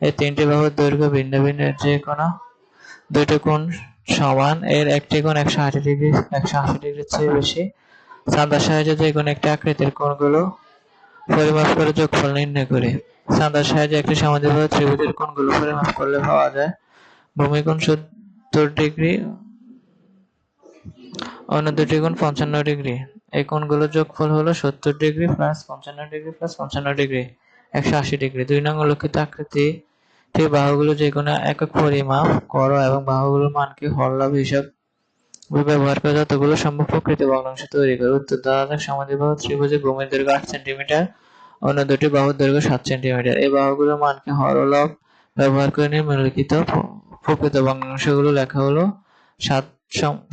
এই তিনটি বাহুর দৈর্ঘ্য ভিন্ন ভিন্ন যে কোনো। দুইটি কোণ সমান, এর একটি কোণ একশো আশি ডিগ্রি, একশো আশি ডিগ্রির চেয়ে বেশি। চাঁদার সাহায্যে যে কোনো একটি আকৃতির কোণগুলো পরিমাপ করে যোগফল নির্ণয় করি। চাঁদার সাহায্যে একটি সমাধিবাহু ত্রিভুজের কোণগুলো পরিমাপ করলে পাওয়া যায় ভূমিকোণ সত্তর ডিগ্রি, অন্য দুটি কোণ পঞ্চান্ন ডিগ্রি। এই কোণগুলোর যোগফল হলো সত্তর ডিগ্রি প্লাস পঞ্চান্ন ডিগ্রি প্লাস পঞ্চান্ন ডিগ্রি। একশো আশি ডিগ্রি। দুই নং উল্লেখিত আকৃতি বাহুগুলো যে কোনো একক পরিমাপ করো এবং বাহুগুলোর মানকে হরলাভ হিসাব ব্যবহার করে যতগুলো সম্ভব প্রকৃত ভগ্নাংশ তৈরি করো। উত্তর যাক সমাধিবাহু ত্রিভুজের ভূমির দৈর্ঘ্য আট সেন্টিমিটার, অন্য দুটি বাহুর দৈর্ঘ্য সাত সেন্টিমিটার। এই বাহুগুলোর মানকে হরলভ ব্যবহার করে নিম্নলিখিত প্রকৃত ভগ্নাংশগুলো লেখা হলো সাত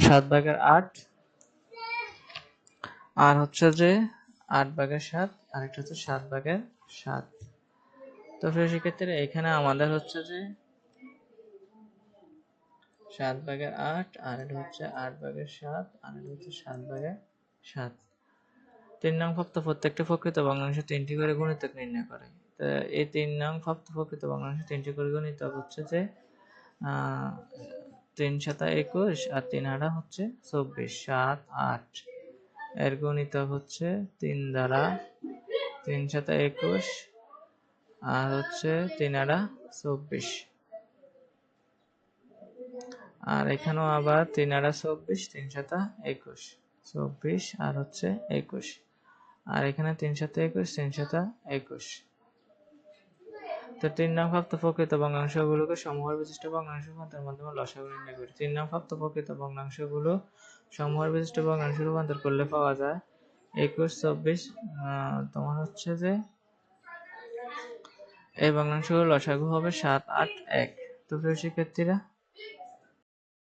সাত ভাগের আট। আর হচ্ছে যে আট ভাগের সাত, আরেকটা হচ্ছে সাত ভাগের সাত। তো শিক্ষার্থীরা এখানে আমাদের হচ্ছে যে সাত ভাগের আট, আর এটা হচ্ছে আট ভাগের সাত, আর এটা হচ্ছে সাত ভাগের সাত। তিন নং প্রাপ্ত প্রত্যেকটা প্রকৃত ভগ্নাংশ তিনটি করে গুণিতক নির্ণয় করে। তো এই তিন নং প্রাপ্ত প্রকৃত ভগ্নাংশ তিনটি করে গুণিতক হচ্ছে যে তিন সাতা একুশ আর তিন আড়া হচ্ছে চব্বিশ, সাত আট। এর গণিতক হচ্ছে তিন দ্বারা তিন সাথে একুশ, আর হচ্ছে তিন আড়া চব্বিশ। আর এখানেও আবার তিন আড়া চব্বিশ, তিন সাতা একুশ। চব্বিশ, আর হচ্ছে একুশ। আর এখানে তিন সাথে একুশ, তিন সাতা একুশ। তো তিন নাম প্রাপ্ত প্রকৃত ভগ্নাংশগুলোকে সমূহের বিশিষ্ট ভগ্নাংশ রূপান্তর মাধ্যমে লসাগু নির্ণয় করি তিন নাম প্রাপ্ত প্রকৃত ভগ্নাংশগুলো সমূহের বিশিষ্ট ভগ্নাংশ রূপান্তর করলে পাওয়া যায় একুশ, চব্বিশ তোমার হচ্ছে যে এই ভগ্নাংশগুলো লসাগু হবে সাত, আট, এক। তো প্রিয় শিক্ষার্থীরা